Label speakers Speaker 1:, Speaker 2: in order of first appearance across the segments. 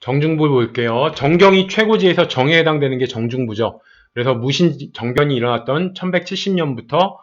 Speaker 1: 정중부 볼게요. 정경이 최고지에서 정에 해당되는 게 정중부죠. 그래서 무신 정변이 일어났던 1170년부터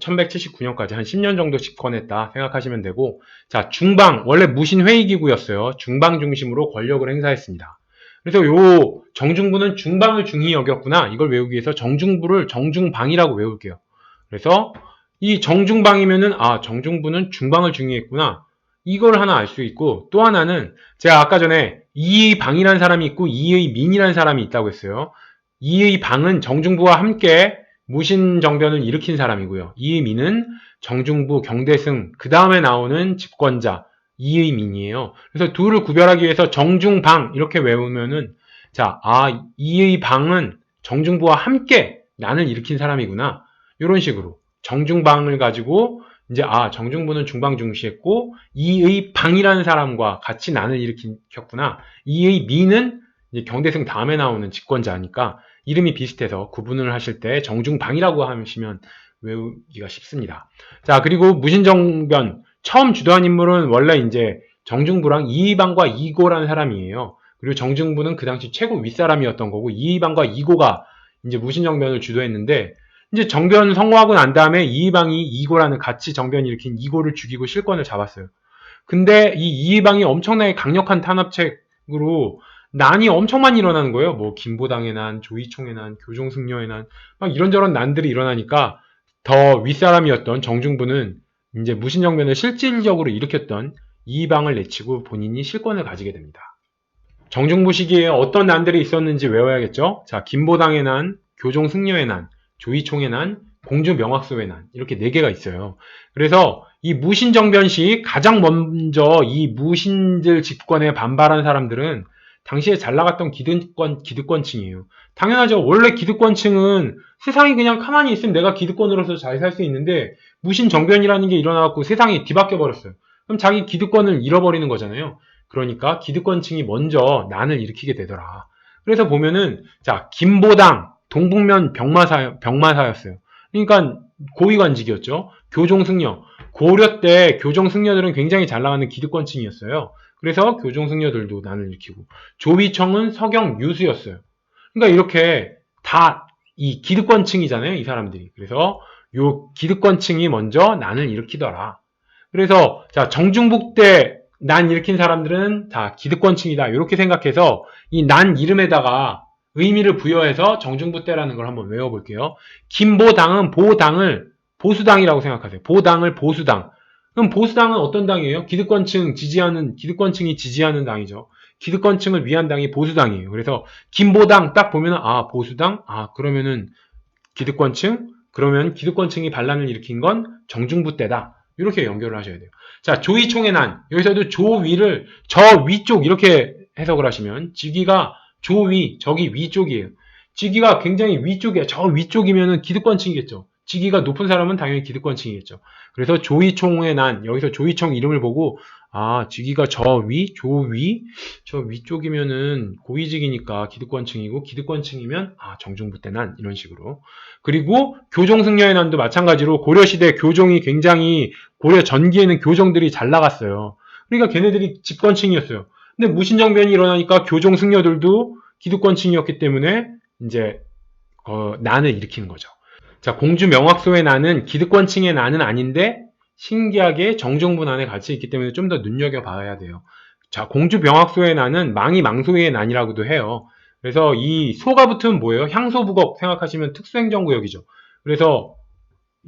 Speaker 1: 1179년까지 한 10년 정도 집권했다 생각하시면 되고 자 중방 원래 무신 회의기구였어요. 중방 중심으로 권력을 행사했습니다. 그래서 요 정중부는 중방을 중히 여겼구나 이걸 외우기 위해서 정중부를 정중방이라고 외울게요. 그래서 이 정중방이면은 아 정중부는 중방을 중히 했구나 이걸 하나 알 수 있고 또 하나는 제가 아까 전에 이의 방이라는 사람이 있고 이의 민이라는 사람이 있다고 했어요. 이의 방은 정중부와 함께 무신 정변을 일으킨 사람이고요. 이의 민은 정중부 경대승 그 다음에 나오는 집권자 이의 민이에요. 그래서 둘을 구별하기 위해서 정중방 이렇게 외우면은 자, 아 이의 방은 정중부와 함께 난을 일으킨 사람이구나. 이런 식으로 정중방을 가지고 이제 아 정중부는 중방 중시했고 이의 방이라는 사람과 같이 난을 일으켰구나. 이의 민은 경대승 다음에 나오는 집권자니까 이름이 비슷해서 구분을 하실 때 정중방이라고 하시면 외우기가 쉽습니다. 자 그리고 무신정변 처음 주도한 인물은 원래 이제 정중부랑 이의방과 이고라는 사람이에요. 그리고 정중부는 그 당시 최고 윗사람이었던 거고 이의방과 이고가 이제 무신정변을 주도했는데 이제 정변 성공하고 난 다음에 이의방이 이고라는 같이 정변 일으킨 이고를 죽이고 실권을 잡았어요. 근데 이 이의방이 엄청나게 강력한 탄압책으로 난이 엄청 많이 일어나는 거예요. 뭐 김보당의 난, 조이총의 난, 교종승려의 난, 막 이런저런 난들이 일어나니까 더 윗사람이었던 정중부는 이제 무신정변을 실질적으로 일으켰던 이의방을 내치고 본인이 실권을 가지게 됩니다. 정중부 시기에 어떤 난들이 있었는지 외워야겠죠? 자, 김보당의 난, 교종승려의 난, 조이총의 난, 공주명확소의 난 이렇게 네 개가 있어요. 그래서 이 무신정변 시 가장 먼저 이 무신들 집권에 반발한 사람들은 당시에 잘 나갔던 기득권 기득권층이에요. 당연하죠. 원래 기득권층은 세상이 그냥 가만히 있으면 내가 기득권으로서 잘 살 수 있는데 무신 정변이라는 게 일어나갖고 세상이 뒤바뀌어 버렸어요. 그럼 자기 기득권을 잃어버리는 거잖아요. 그러니까 기득권층이 먼저 난을 일으키게 되더라. 그래서 보면은 자 김보당 동북면 병마사 병마사였어요. 그러니까 고위관직이었죠. 교종승려 고려 때 교종승려들은 굉장히 잘 나가는 기득권층이었어요. 그래서 교종승려들도 난을 일으키고 조위청은 서경 유수였어요. 그러니까 이렇게 다 이 기득권층이잖아요. 이 사람들이. 그래서 요 기득권층이 먼저 난을 일으키더라. 그래서 자 정중북 때난 일으킨 사람들은 다 기득권층이다. 이렇게 생각해서 이 난 이름에다가 의미를 부여해서 정중부 때라는 걸 한번 외워볼게요. 김보당은 보당을 보수당이라고 생각하세요. 보당을 보수당. 그럼 보수당은 어떤 당이에요? 기득권층 지지하는 기득권층이 지지하는 당이죠. 기득권층을 위한 당이 보수당이에요. 그래서 김보당 딱 보면은 아 보수당 아 그러면은 기득권층 그러면 기득권층이 반란을 일으킨 건 정중부 때다. 이렇게 연결을 하셔야 돼요. 자 조이총의 난 여기서도 조위를 저 위쪽 이렇게 해석을 하시면 지기가 조위 저기 위쪽이에요. 지기가 굉장히 위쪽이야. 저 위쪽이면은 기득권층이겠죠. 지기가 높은 사람은 당연히 기득권층이겠죠. 그래서 조이총의 난 여기서 조이총 이름을 보고 아 지기가 저 위, 조위, 저 위쪽이면은 고위직이니까 기득권층이고 기득권층이면 아 정중부 때 난 이런 식으로 그리고 교종승려의 난도 마찬가지로 고려시대 교종이 굉장히 고려 전기에는 교정들이 잘 나갔어요. 그러니까 걔네들이 집권층이었어요. 근데 무신정변이 일어나니까 교종 승려들도 기득권층이었기 때문에 이제 어, 난을 일으키는 거죠. 자, 공주 명확소의 난은 기득권층의 난은 아닌데 신기하게 정정부 난에 같이 있기 때문에 좀 더 눈여겨봐야 돼요. 자, 공주 명확소의 난은 망이 망소의 난이라고도 해요. 그래서 이 소가 붙으면 뭐예요? 향소부국 생각하시면 특수행정구역이죠. 그래서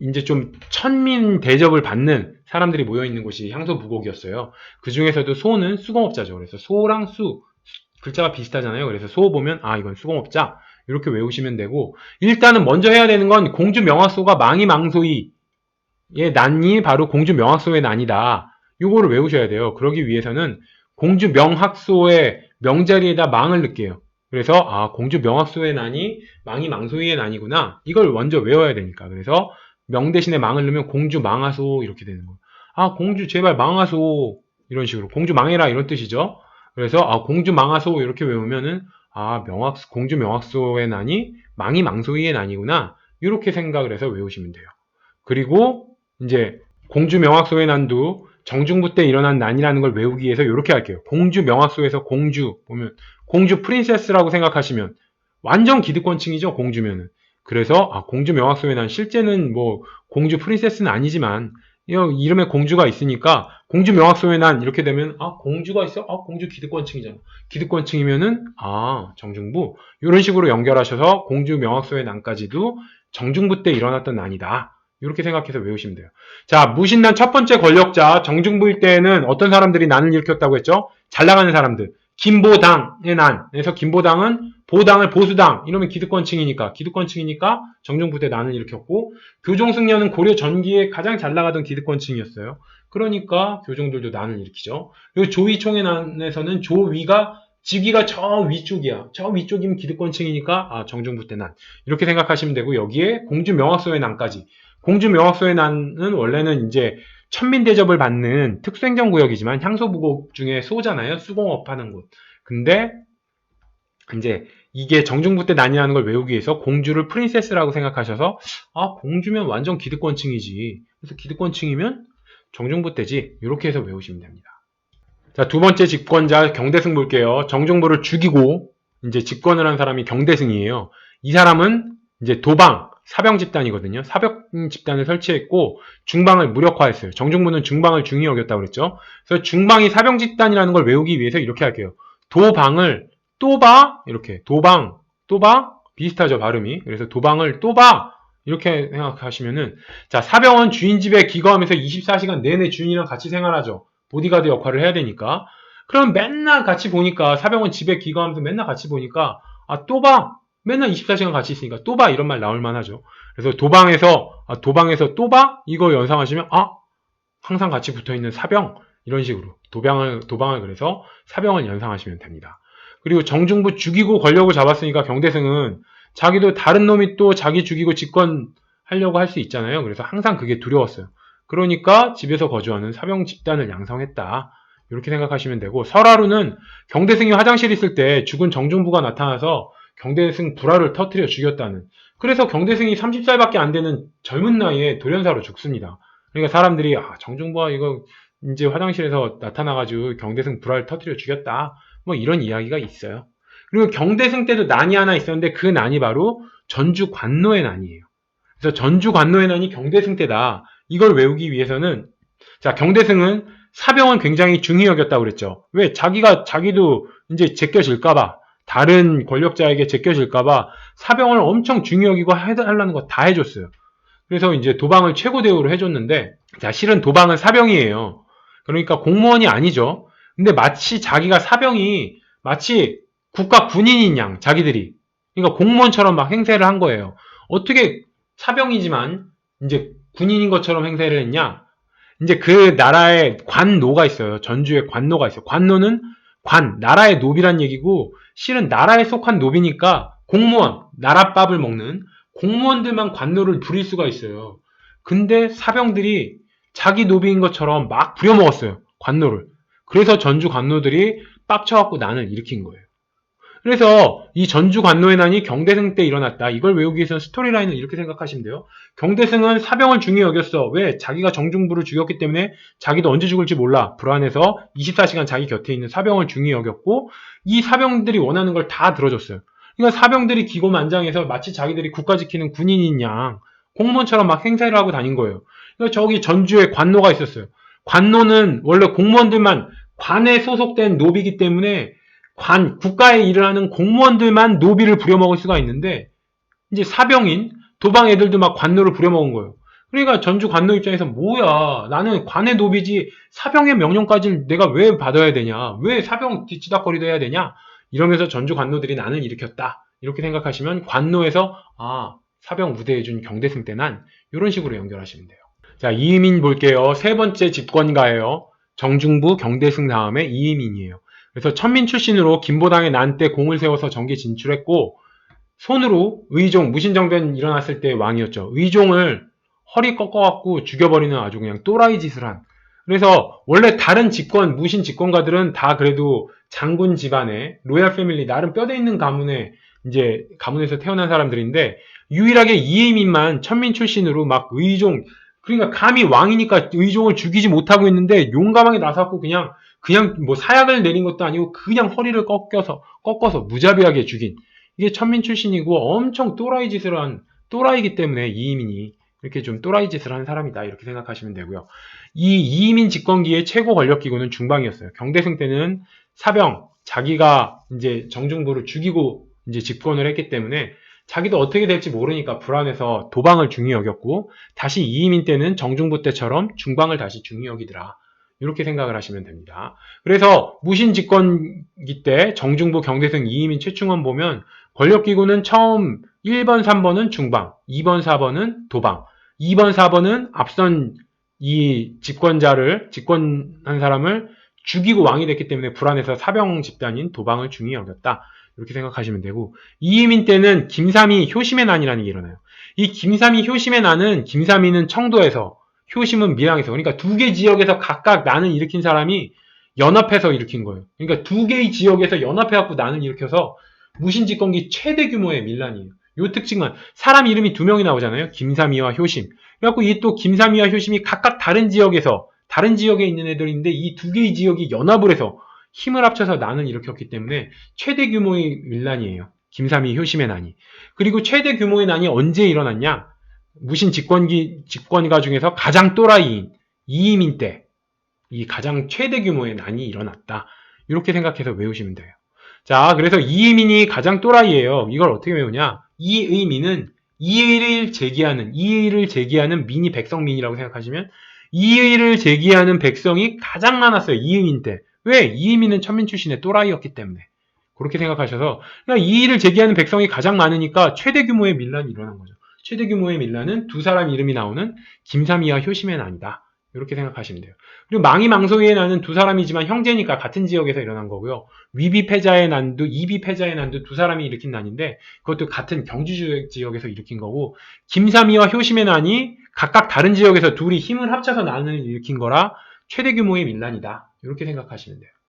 Speaker 1: 이제 좀 천민 대접을 받는 사람들이 모여 있는 곳이 향소부국이었어요. 그 중에서도 소는 수공업자죠. 그래서 소랑 수 글자가 비슷하잖아요. 그래서 소 보면 아 이건 수공업자 이렇게 외우시면 되고 일단은 먼저 해야 되는 건 공주 명확소가 망이 망소이의 난이 바로 공주 명확소의 난이다. 요거를 외우셔야 돼요. 그러기 위해서는 공주 명학소의 명자리에다 망을 넣게요. 그래서 아 공주 명학소의 난이 망이 망소이의 난이구나. 이걸 먼저 외워야 되니까. 그래서 명 대신에 망을 넣으면 공주 망하소 이렇게 되는 거예요. 아 공주 제발 망하소 이런 식으로 공주 망해라 이런 뜻이죠. 그래서 아 공주 망하소 이렇게 외우면은 아, 명확, 공주 명확소의 난이 망이 망소이의 난이구나. 이렇게 생각을 해서 외우시면 돼요. 그리고 이제 공주 명확소의 난도 정중부 때 일어난 난이라는 걸 외우기 위해서 이렇게 할게요. 공주 명확소에서 공주 보면 공주 프린세스라고 생각하시면 완전 기득권층이죠 공주면은. 그래서 아, 공주 명확소에 난 실제는 뭐 공주 프린세스는 아니지만 이 이름에 공주가 있으니까 공주 명확소에 난 이렇게 되면 아 공주가 있어? 아 공주 기득권층이잖아. 기득권층이면은 아 정중부 이런 식으로 연결하셔서 공주 명확소의 난까지도 정중부 때 일어났던 난이다. 이렇게 생각해서 외우시면 돼요. 자, 무신난 첫 번째 권력자 정중부일 때는 어떤 사람들이 난을 일으켰다고 했죠? 잘 나가는 사람들. 김보당의 난. 그래서 김보당은 보당을 보수당. 이러면 기득권층이니까. 기득권층이니까 정중부 때 난을 일으켰고 교종승려는 고려 전기에 가장 잘 나가던 기득권층이었어요. 그러니까 교종들도 난을 일으키죠. 그리고 조위총의 난에서는 조위가 직위가 저 위쪽이야. 저 위쪽이면 기득권층이니까 아, 정중부 때 난. 이렇게 생각하시면 되고 여기에 공주 명확소의 난까지. 공주 명확소의 난은 원래는 이제 천민 대접을 받는 특수행정 구역이지만 향소부곡 중에 소잖아요. 수공업 하는 곳. 근데 이제 이게 정중부 때 난이라는 걸 외우기 위해서 공주를 프린세스라고 생각하셔서 아 공주면 완전 기득권층이지. 그래서 기득권층이면 정중부 때지. 이렇게 해서 외우시면 됩니다. 자, 두 번째 집권자 경대승 볼게요. 정중부를 죽이고 이제 집권을 한 사람이 경대승이에요. 이 사람은 이제 도방, 사병 집단이거든요. 사병 집단을 설치했고 중방을 무력화했어요. 정중부는 중방을 중히 여겼다고 그랬죠. 그래서 중방이 사병 집단이라는 걸 외우기 위해서 이렇게 할게요. 도방을 또봐 이렇게 도방 또봐 비슷하죠 발음이. 그래서 도방을 또봐 이렇게 생각하시면은 자 사병은 주인 집에 기거하면서 24시간 내내 주인이랑 같이 생활하죠. 보디가드 역할을 해야 되니까. 그럼 맨날 같이 보니까 사병은 집에 기거하면서 맨날 같이 보니까 아 또봐 맨날 24시간 같이 있으니까 또 봐 이런 말 나올 만하죠. 그래서 도방에서 아, 도방에서 또 봐 이거 연상하시면 아 항상 같이 붙어 있는 사병 이런 식으로 도방을 도방을 그래서 사병을 연상하시면 됩니다. 그리고 정중부 죽이고 권력을 잡았으니까 경대승은 자기도 다른 놈이 또 자기 죽이고 집권하려고 할 수 있잖아요. 그래서 항상 그게 두려웠어요. 그러니까 집에서 거주하는 사병 집단을 양성했다. 이렇게 생각하시면 되고 설하루는 경대승이 화장실에 있을 때 죽은 정중부가 나타나서 경대승 불화를 터트려 죽였다는. 그래서 경대승이 30살밖에 안 되는 젊은 나이에 돌연사로 죽습니다. 그러니까 사람들이 아 정중부가 이거 이제 화장실에서 나타나가지고 경대승 불화를 터트려 죽였다. 뭐 이런 이야기가 있어요. 그리고 경대승 때도 난이 하나 있었는데 그 난이 바로 전주 관노의 난이에요. 그래서 전주 관노의 난이 경대승 때다. 이걸 외우기 위해서는 자 경대승은 사병은 굉장히 중히 여겼다고 그랬죠. 왜? 자기가 자기도 이제 제껴질까봐 다른 권력자에게 제껴질까봐 사병을 엄청 중히 여기고 해달라는 거 다 해줬어요. 그래서 이제 도방을 최고 대우로 해줬는데, 자, 실은 도방은 사병이에요. 그러니까 공무원이 아니죠. 근데 마치 자기가 사병이 마치 국가 군인인 양, 자기들이. 그러니까 공무원처럼 막 행세를 한 거예요. 어떻게 사병이지만 이제 군인인 것처럼 행세를 했냐? 이제 그 나라에 관노가 있어요. 전주에 관노가 있어요. 관노는 관, 나라의 노비란 얘기고 실은 나라에 속한 노비니까 공무원, 나라밥을 먹는 공무원들만 관노를 부릴 수가 있어요. 근데 사병들이 자기 노비인 것처럼 막 부려먹었어요. 관노를. 그래서 전주 관노들이 빡쳐갖고 난을 일으킨 거예요. 그래서 이 전주 관노의 난이 경대승 때 일어났다. 이걸 외우기 위해서는 스토리라인을 이렇게 생각하시면 돼요. 경대승은 사병을 중히 여겼어. 왜? 자기가 정중부를 죽였기 때문에 자기도 언제 죽을지 몰라. 불안해서 24시간 자기 곁에 있는 사병을 중히 여겼고 이 사병들이 원하는 걸 다 들어줬어요. 그러니까 사병들이 기고만장해서 마치 자기들이 국가 지키는 군인인 양 공무원처럼 막 행세를 하고 다닌 거예요. 그러니까 저기 전주에 관노가 있었어요. 관노는 원래 공무원들만 관에 소속된 노비기 때문에 관, 국가에 일을 하는 공무원들만 노비를 부려먹을 수가 있는데, 이제 사병인, 도방 애들도 막 관노를 부려먹은 거예요. 그러니까 전주 관노 입장에서 뭐야, 나는 관의 노비지 사병의 명령까지 내가 왜 받아야 되냐, 왜 사병 뒤치다거리도 해야 되냐, 이러면서 전주 관노들이 나는 일으켰다. 이렇게 생각하시면 관노에서, 아, 사병 무대해준 경대승 때난, 이런 식으로 연결하시면 돼요. 자, 이의민 볼게요. 세 번째 집권가예요. 정중부 경대승 다음에 이의민이에요. 그래서 천민 출신으로 김보당의 난때 공을 세워서 정계 진출했고 손으로 의종 무신정변 일어났을 때 왕이었죠. 의종을 허리 꺾어갖고 죽여버리는 아주 그냥 또라이 짓을 한. 그래서 원래 다른 집권 무신 집권가들은 다 그래도 장군 집안의 로얄 패밀리 나름 뼈대 있는 가문에 이제 가문에서 태어난 사람들인데 유일하게 이혜민만 천민 출신으로 막 의종 그러니까 감히 왕이니까 의종을 죽이지 못하고 있는데 용감하게 나서고 그냥 그냥 뭐 사약을 내린 것도 아니고 그냥 허리를 꺾여서 꺾어서 무자비하게 죽인 이게 천민 출신이고 엄청 또라이 짓을 한 또라이기 때문에 이이민이 이렇게 좀 또라이 짓을 한 사람이다 이렇게 생각하시면 되고요. 이 이이민 집권기의 최고 권력기구는 중방이었어요. 경대승 때는 사병 자기가 이제 정중부를 죽이고 이제 집권을 했기 때문에 자기도 어떻게 될지 모르니까 불안해서 도방을 중히 여겼고 다시 이이민 때는 정중부 때처럼 중방을 다시 중히 여기더라. 이렇게 생각을 하시면 됩니다. 그래서 무신 집권기 때 정중부 경대승 이이민 최충원 보면 권력기구는 처음 1번, 3번은 중방, 2번, 4번은 도방, 2번, 4번은 앞선 이 집권자를, 집권한 사람을 죽이고 왕이 됐기 때문에 불안해서 사병 집단인 도방을 중히 여겼다. 이렇게 생각하시면 되고, 이이민 때는 김삼이 효심의 난이라는 게 일어나요. 이 김삼이 효심의 난은, 김삼이는 청도에서, 효심은 밀양에서, 그러니까 두 개 지역에서 각각 난을 일으킨 사람이 연합해서 일으킨 거예요. 그러니까 두 개의 지역에서 연합해갖고 난을 일으켜서 무신집권기 최대 규모의 밀란이에요. 요 특징은 사람 이름이 두 명이 나오잖아요. 김삼이와 효심. 그래갖고 이 또 김삼이와 효심이 각각 다른 지역에서 다른 지역에 있는 애들인데 이 두 개의 지역이 연합을 해서 힘을 합쳐서 난을 일으켰기 때문에 최대 규모의 밀란이에요. 김삼이 효심의 난이. 그리고 최대 규모의 난이 언제 일어났냐? 무신 집권기 집권가 중에서 가장 또라이인 이이민 때 이 가장 최대 규모의 난이 일어났다. 이렇게 생각해서 외우시면 돼요. 자, 그래서 이의민이 가장 또라이예요. 이걸 어떻게 외우냐? 이의민은 이의를 제기하는 이의를 제기하는 민이 백성민이라고 생각하시면 이의를 제기하는 백성이 가장 많았어요. 이의민 때. 왜? 이의민은 천민 출신의 또라이였기 때문에. 그렇게 생각하셔서 그러니까 이의를 제기하는 백성이 가장 많으니까 최대 규모의 밀란이 일어난 거죠. 최대 규모의 밀란은 두 사람 이름이 나오는 김삼이와 효심의 난이다. 이렇게 생각하시면 돼요. 그리고 망이 망소의 난은 두 사람이지만 형제니까 같은 지역에서 일어난 거고요. 위비 패자의 난도 이비 패자의 난도 두 사람이 일으킨 난인데 그것도 같은 경주 지역에서 일으킨 거고 김삼이와 효심의 난이 각각 다른 지역에서 둘이 힘을 합쳐서 난을 일으킨 거라 최대 규모의 밀란이다. 이렇게 생각하시면 돼요.